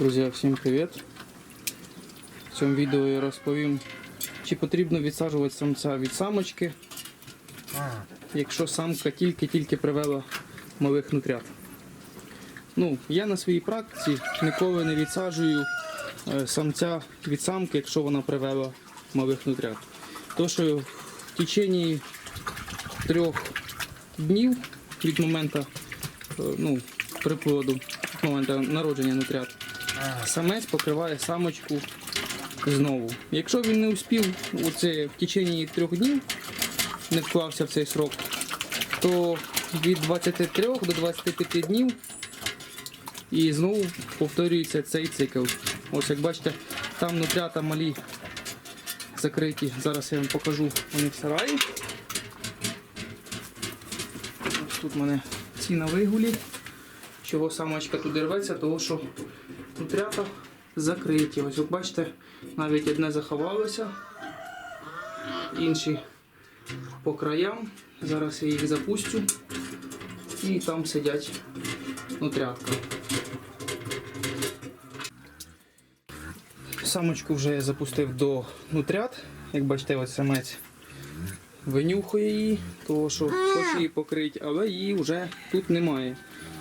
Друзі, всім привіт! В цьому відео я розповім, чи потрібно відсаджувати самця від самочки, якщо самка тільки-тільки привела малих нутрят. Ну, я на своїй практиці ніколи не відсаджую е, самця від самки, якщо вона привела малих нутрят. То, що в течение трьох днів від моменту е, ну, приплоду, від моменту народження нутрят, самець покриває самочку знову. Якщо він не успів у це в течение трьох днів, не вклався в цей срок, то від 23 до 25 днів і знову повторюється цей цикл. Ось як бачите, там нутрята малі закриті. Зараз я вам покажу вони в сараї. Ось тут в мене ці на вигулі. Чого самочка туди рветься, того що нутрята закриті. Ось як бачите, навіть одне заховалося, інші по краям. Зараз я їх запустю і там сидять нутрятка. Самочку вже я запустив до нутрят. Як бачите, ось самець винюхує її, того що хоче її покрити, але її вже тут немає.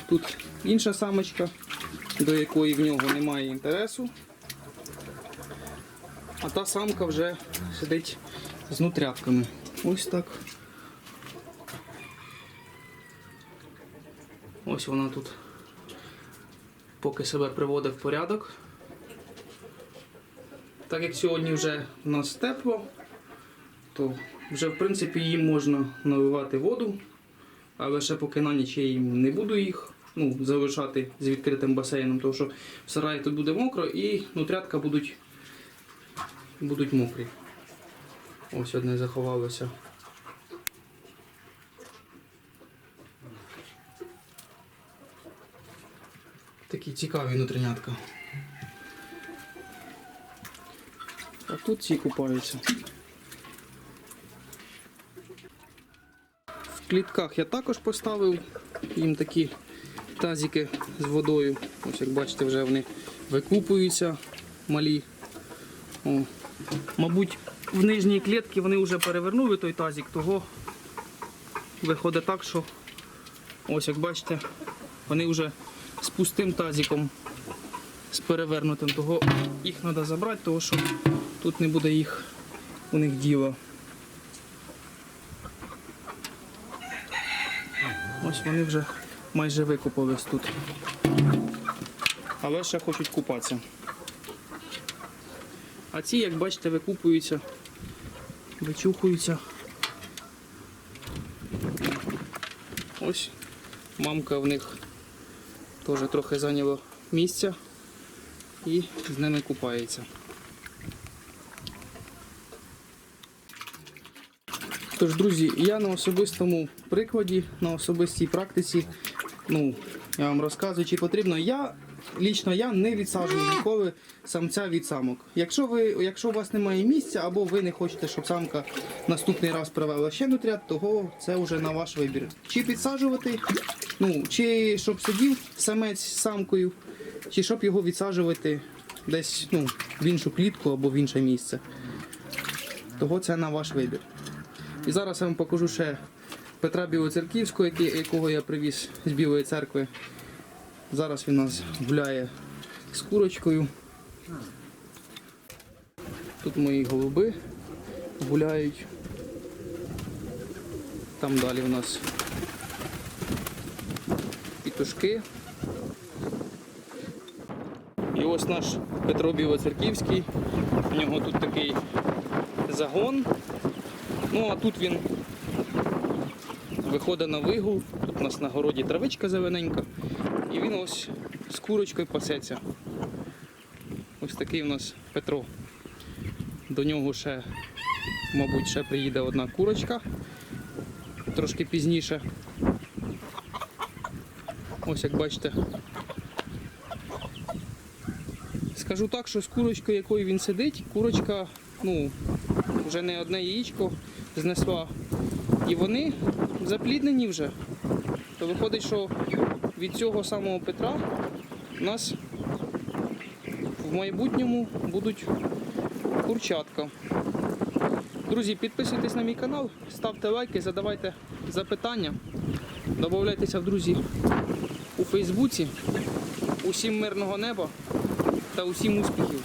Тут інша самочка, до якої в нього немає інтересу. А та самка вже сидить з нутрятками. Ось так. Ось вона тут поки себе приводить в порядок. Так як сьогодні вже в нас тепло, то вже в принципі їм можна наливати воду, але ще поки на ніч я їм не буду їх ну, залишати з відкритим басейном, тому що в сараї тут буде мокро і нутрятка будуть, будуть мокрі. Ось одне заховалося. Такі цікаві нутринятка. А тут ці купаються. В клітках я також поставив їм такі тазики з водою. Ось як бачите, вже вони викупуються малі. О. Мабуть, в нижній клітці вони вже перевернули той тазик, того виходить так, що ось як бачите, вони вже з пустим тазиком, з перевернутим, того їх треба забрати, тому що тут не буде їх у них діла. Ось вони вже майже викупались тут. Але ще хочуть купатися. А ці, як бачите, викупуються, вичухуються. Ось мамка в них теж трохи зайняла місця і з ними купається. Тож, друзі, я на особистому прикладі, на особистій практиці, ну, я вам розказую, чи потрібно. Я лічно я не відсаджую ніколи самця від самок. Якщо ви, якщо у вас немає місця, або ви не хочете, щоб самка наступний раз привела ще нутрят, того це вже на ваш вибір. Чи підсаджувати, ну, чи щоб сидів самець з самкою, чи щоб його відсаджувати десь ну, в іншу клітку або в інше місце. Того це на ваш вибір. І зараз я вам покажу ще Петра Білоцерківського, якого я привіз з Білої церкви. Зараз він у нас гуляє з курочкою. Тут мої голуби гуляють. Там далі у нас пітушки. І ось наш Петро Білоцерківський. У нього тут такий загон. Ну а тут він виходить на вигул. Тут у нас на городі травичка зелененька. І він ось з курочкою пасеться. Ось такий у нас Петро. До нього ще, мабуть, ще приїде одна курочка. Трошки пізніше. Ось як бачите. Скажу так, що з курочкою, якою він сидить, курочка, ну, вже не одне яєчко знесла. І вони запліднені вже. То виходить, що від цього самого Петра у нас в майбутньому будуть курчатка. Друзі, підписуйтесь на мій канал, ставте лайки, задавайте запитання, додавайтеся в друзі у Фейсбуці. Усім мирного неба та усім успіхів!